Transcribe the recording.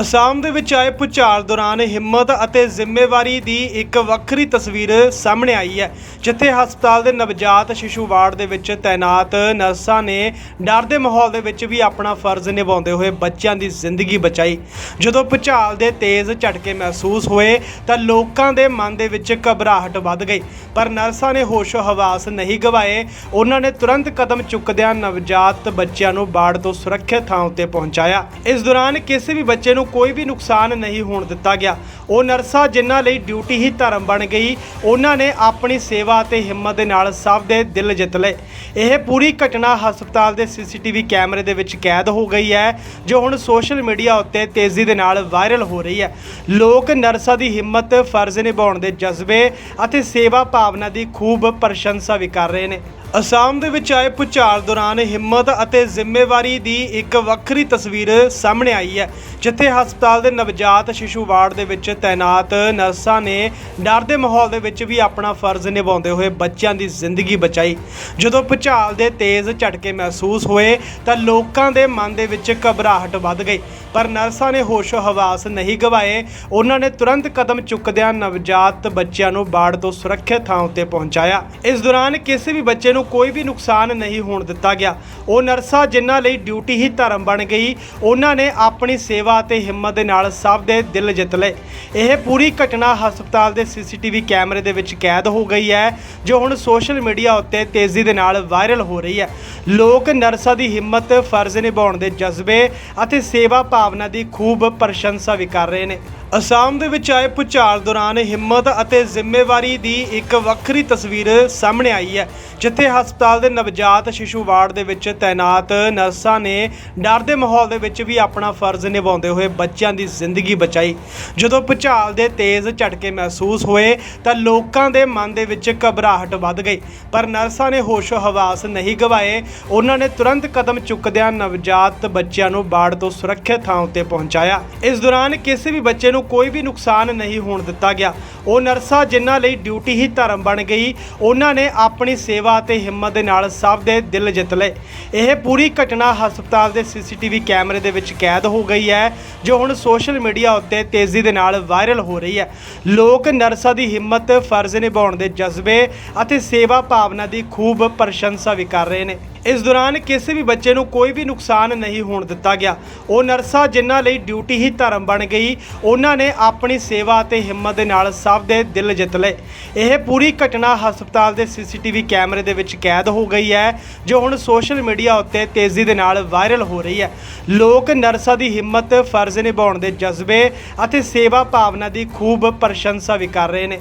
ਅਸਾਮ ਦੇ ਵਿੱਚ ਆਏ ਭੁਚਾਲ ਦੌਰਾਨ ਹਿੰਮਤ ਅਤੇ ਜ਼ਿੰਮੇਵਾਰੀ ਦੀ ਇੱਕ ਵੱਖਰੀ ਤਸਵੀਰ ਸਾਹਮਣੇ ਆਈ ਹੈ, ਜਿੱਥੇ ਹਸਪਤਾਲ ਦੇ ਨਵਜਾਤ ਸ਼ਿਸ਼ੂ ਵਾਰਡ ਦੇ ਵਿੱਚ ਤਾਇਨਾਤ ਨਰਸਾਂ ਨੇ ਡਰ ਦੇ ਮਾਹੌਲ ਦੇ ਵਿੱਚ ਵੀ ਆਪਣਾ ਫਰਜ਼ ਨਿਭਾਉਂਦੇ ਹੋਏ ਬੱਚਿਆਂ ਦੀ ਜ਼ਿੰਦਗੀ ਬਚਾਈ। ਜਦੋਂ ਭੁਚਾਲ ਦੇ ਤੇਜ਼ ਝਟਕੇ ਮਹਿਸੂਸ ਹੋਏ, ਤਾਂ ਲੋਕਾਂ ਦੇ ਮਨ ਦੇ ਵਿੱਚ ਘਬਰਾਹਟ ਵੱਧ ਗਈ। ਪਰ ਨਰਸਾਂ ਨੇ ਹੋਸ਼ੋ ਹਵਾਸ ਨਹੀਂ ਗਵਾਏ। ਉਹਨਾਂ ਨੇ ਤੁਰੰਤ ਕਦਮ ਚੁੱਕਦਿਆਂ ਨਵਜਾਤ ਬੱਚਿਆਂ ਨੂੰ ਬਾੜ ਤੋਂ ਸੁਰੱਖਿਅਤ ਥਾਂ ਉੱਤੇ ਪਹੁੰਚਾਇਆ। ਇਸ ਦੌਰਾਨ ਕਿਸੇ ਵੀ ਬੱਚੇ ਨੂੰ ਕੋਈ ਵੀ ਨੁਕਸਾਨ ਨਹੀਂ ਹੋਣ ਦਿੱਤਾ ਗਿਆ। ਉਹ ਨਰਸਾਂ ਜਿਨ੍ਹਾਂ ਲਈ ਡਿਊਟੀ ਹੀ ਧਰਮ ਬਣ ਗਈ, ਉਹਨਾਂ ਨੇ ਆਪਣੀ ਸੇਵਾ ਅਤੇ ਹਿੰਮਤ ਦੇ ਨਾਲ ਸਭ ਦੇ ਦਿਲ ਜਿੱਤ ਲਏ। ਇਹ ਪੂਰੀ ਘਟਨਾ ਹਸਪਤਾਲ ਦੇ ਸੀਸੀਟੀਵੀ ਕੈਮਰੇ ਦੇ ਵਿੱਚ ਕੈਦ ਹੋ ਗਈ ਹੈ, ਜੋ ਹੁਣ ਸੋਸ਼ਲ ਮੀਡੀਆ ਉੱਤੇ ਤੇਜ਼ੀ ਦੇ ਨਾਲ ਵਾਇਰਲ ਹੋ ਰਹੀ ਹੈ। ਲੋਕ ਨਰਸਾਂ ਦੀ ਹਿੰਮਤ ਫਰਜ਼ ਨਿਭਾਉਣ ਦੇ ਜਜ਼ਬੇ ਅਤੇ ਸੇਵਾ ਭਾਵਨਾ ਦੀ ਖੂਬ ਪ੍ਰਸ਼ੰਸਾ ਵੀ ਕਰ ਰਹੇ ਨੇ। ਅਸਾਮ ਦੇ ਵਿੱਚ ਆਏ ਭੁਚਾਲ ਦੌਰਾਨ ਹਿੰਮਤ ਅਤੇ ਜ਼ਿੰਮੇਵਾਰੀ ਦੀ ਇੱਕ ਵੱਖਰੀ ਤਸਵੀਰ ਸਾਹਮਣੇ ਆਈ ਹੈ, ਜਿੱਥੇ ਹਸਪਤਾਲ ਦੇ ਨਵਜਾਤ ਸ਼ਿਸ਼ੂ ਵਾਰਡ ਦੇ ਵਿੱਚ ਤਾਇਨਾਤ ਨਰਸਾਂ ਨੇ ਡਰ ਦੇ ਮਾਹੌਲ ਦੇ ਵਿੱਚ ਵੀ ਆਪਣਾ ਫਰਜ਼ ਨਿਭਾਉਂਦੇ ਹੋਏ ਬੱਚਿਆਂ ਦੀ ਜ਼ਿੰਦਗੀ ਬਚਾਈ। ਜਦੋਂ ਭੁਚਾਲ ਦੇ ਤੇਜ਼ ਝਟਕੇ ਮਹਿਸੂਸ ਹੋਏ ਤਾਂ ਲੋਕਾਂ ਦੇ ਮਨ ਦੇ ਵਿੱਚ ਘਬਰਾਹਟ ਵੱਧ ਗਈ। ਪਰ ਨਰਸਾਂ ਨੇ ਹੋਸ਼ੋ ਹਵਾਸ ਨਹੀਂ ਗਵਾਏ। ਉਹਨਾਂ ਨੇ ਤੁਰੰਤ ਕਦਮ ਚੁੱਕਦਿਆਂ ਨਵਜਾਤ ਬੱਚਿਆਂ ਨੂੰ ਬਾੜ ਤੋਂ ਸੁਰੱਖਿਅਤ ਥਾਂ ਉੱਤੇ ਪਹੁੰਚਾਇਆ। ਇਸ ਦੌਰਾਨ ਕਿਸੇ ਵੀ ਬੱਚੇ ਨੂੰ ਕੋਈ ਵੀ ਨੁਕਸਾਨ ਨਹੀਂ ਹੋਣ ਦਿੱਤਾ ਗਿਆ। ਉਹ ਨਰਸਾਂ ਜਿਨ੍ਹਾਂ ਲਈ ਡਿਊਟੀ ਹੀ ਧਰਮ ਬਣ ਗਈ, ਉਹਨਾਂ ਨੇ ਆਪਣੀ ਸੇਵਾ ਅਤੇ ਹਿੰਮਤ ਦੇ ਨਾਲ ਸਭ ਦੇ ਦਿਲ ਜਿੱਤ ਲਏ। ਇਹ ਪੂਰੀ ਘਟਨਾ ਹਸਪਤਾਲ ਦੇ ਸੀਸੀਟੀਵੀ ਕੈਮਰੇ ਦੇ ਵਿੱਚ ਕੈਦ ਹੋ ਗਈ ਹੈ, ਜੋ ਹੁਣ ਸੋਸ਼ਲ ਮੀਡੀਆ ਉੱਤੇ ਤੇਜ਼ੀ ਦੇ ਨਾਲ ਵਾਇਰਲ ਹੋ ਰਹੀ ਹੈ। ਲੋਕ ਨਰਸਾਂ ਦੀ ਹਿੰਮਤ ਫਰਜ਼ ਨਿਭਾਉਣ ਦੇ ਜਜ਼ਬੇ ਅਤੇ ਸੇਵਾ ਭਾਵਨਾ ਦੀ ਖੂਬ ਪ੍ਰਸ਼ੰਸਾ ਵੀ ਕਰ ਰਹੇ ਨੇ। ਅਸਾਮ ਦੇ ਵਿੱਚ ਆਏ ਭੁਚਾਲ ਦੌਰਾਨ ਹਿੰਮਤ ਅਤੇ ਜ਼ਿੰਮੇਵਾਰੀ ਦੀ ਇੱਕ ਵੱਖਰੀ ਤਸਵੀਰ ਸਾਹਮਣੇ ਆਈ ਹੈ, ਜਿੱਥੇ ਹਸਪਤਾਲ ਦੇ ਨਵਜਾਤ ਸ਼ਿਸ਼ੂ ਵਾਰਡ ਦੇ ਵਿੱਚ ਤਾਇਨਾਤ ਨਰਸਾਂ ਨੇ ਡਰ ਦੇ ਮਾਹੌਲ ਦੇ ਵਿੱਚ ਵੀ ਆਪਣਾ ਫਰਜ਼ ਨਿਭਾਉਂਦੇ ਹੋਏ ਬੱਚਿਆਂ ਦੀ ਜ਼ਿੰਦਗੀ ਬਚਾਈ। ਜਦੋਂ ਭੁਚਾਲ ਦੇ ਤੇਜ਼ ਝਟਕੇ ਮਹਿਸੂਸ ਹੋਏ, ਤਾਂ ਲੋਕਾਂ ਦੇ ਮਨ ਦੇ ਵਿੱਚ ਘਬਰਾਹਟ ਵੱਧ ਗਈ। ਪਰ ਨਰਸਾਂ ਨੇ ਹੋਸ਼ੋ ਹਵਾਸ ਨਹੀਂ ਗਵਾਏ। ਉਹਨਾਂ ਨੇ ਤੁਰੰਤ ਕਦਮ ਚੁੱਕਦਿਆਂ ਨਵਜਾਤ ਬੱਚਿਆਂ ਨੂੰ ਬਾੜ ਤੋਂ ਸੁਰੱਖਿਅਤ ਥਾਂ ਉੱਤੇ ਪਹੁੰਚਾਇਆ। ਇਸ ਦੌਰਾਨ ਕਿਸੇ ਵੀ ਬੱਚੇ ਨੂੰ ਨੂੰ ਕੋਈ ਵੀ ਨੁਕਸਾਨ ਨਹੀਂ ਹੋਣ ਦਿੱਤਾ ਗਿਆ। ਉਹ ਨਰਸਾਂ ਜਿਨ੍ਹਾਂ ਲਈ ਡਿਊਟੀ ਹੀ ਧਰਮ ਬਣ ਗਈ, ਉਹਨਾਂ ਨੇ ਆਪਣੀ ਸੇਵਾ ਅਤੇ ਹਿੰਮਤ ਦੇ ਨਾਲ ਸਭ ਦੇ ਦਿਲ ਜਿੱਤ ਲਏ। ਇਹ ਪੂਰੀ ਘਟਨਾ ਹਸਪਤਾਲ ਦੇ ਸੀਸੀਟੀਵੀ ਕੈਮਰੇ ਦੇ ਵਿੱਚ ਕੈਦ ਹੋ ਗਈ ਹੈ, ਜੋ ਹੁਣ ਸੋਸ਼ਲ ਮੀਡੀਆ ਉੱਤੇ ਤੇਜ਼ੀ ਦੇ ਨਾਲ ਵਾਇਰਲ ਹੋ ਰਹੀ ਹੈ। ਲੋਕ ਨਰਸਾਂ ਦੀ ਹਿੰਮਤ ਫਰਜ਼ ਨਿਭਾਉਣ ਦੇ ਜਜ਼ਬੇ ਅਤੇ ਸੇਵਾ ਭਾਵਨਾ ਦੀ ਖੂਬ ਪ੍ਰਸ਼ੰਸਾ ਵੀ ਕਰ ਰਹੇ ਨੇ। ਇਸ ਦੌਰਾਨ ਕਿਸੇ ਵੀ ਬੱਚੇ ਨੂੰ ਕੋਈ ਵੀ ਨੁਕਸਾਨ ਨਹੀਂ ਹੋਣ ਦਿੱਤਾ ਗਿਆ। ਉਹ ਨਰਸਾਂ ਜਿਨ੍ਹਾਂ ਲਈ ਡਿਊਟੀ ਹੀ ਧਰਮ ਬਣ ਗਈ, ਉਹਨਾਂ ਨੇ ਆਪਣੀ ਸੇਵਾ ਅਤੇ ਹਿੰਮਤ ਦੇ ਨਾਲ ਸਭ ਦੇ ਦਿਲ ਜਿੱਤ ਲਏ। ਇਹ ਪੂਰੀ ਘਟਨਾ ਹਸਪਤਾਲ ਦੇ ਸੀਸੀਟੀਵੀ ਕੈਮਰੇ ਦੇ ਵਿੱਚ ਕੈਦ ਹੋ ਗਈ ਹੈ, ਜੋ ਹੁਣ ਸੋਸ਼ਲ ਮੀਡੀਆ ਉੱਤੇ ਤੇਜ਼ੀ ਦੇ ਨਾਲ ਵਾਇਰਲ ਹੋ ਰਹੀ ਹੈ। ਲੋਕ ਨਰਸਾਂ ਦੀ ਹਿੰਮਤ ਫਰਜ਼ ਨਿਭਾਉਣ ਦੇ ਜਜ਼ਬੇ ਅਤੇ ਸੇਵਾ ਭਾਵਨਾ ਦੀ ਖੂਬ ਪ੍ਰਸ਼ੰਸਾ ਵੀ ਕਰ ਰਹੇ ਨੇ।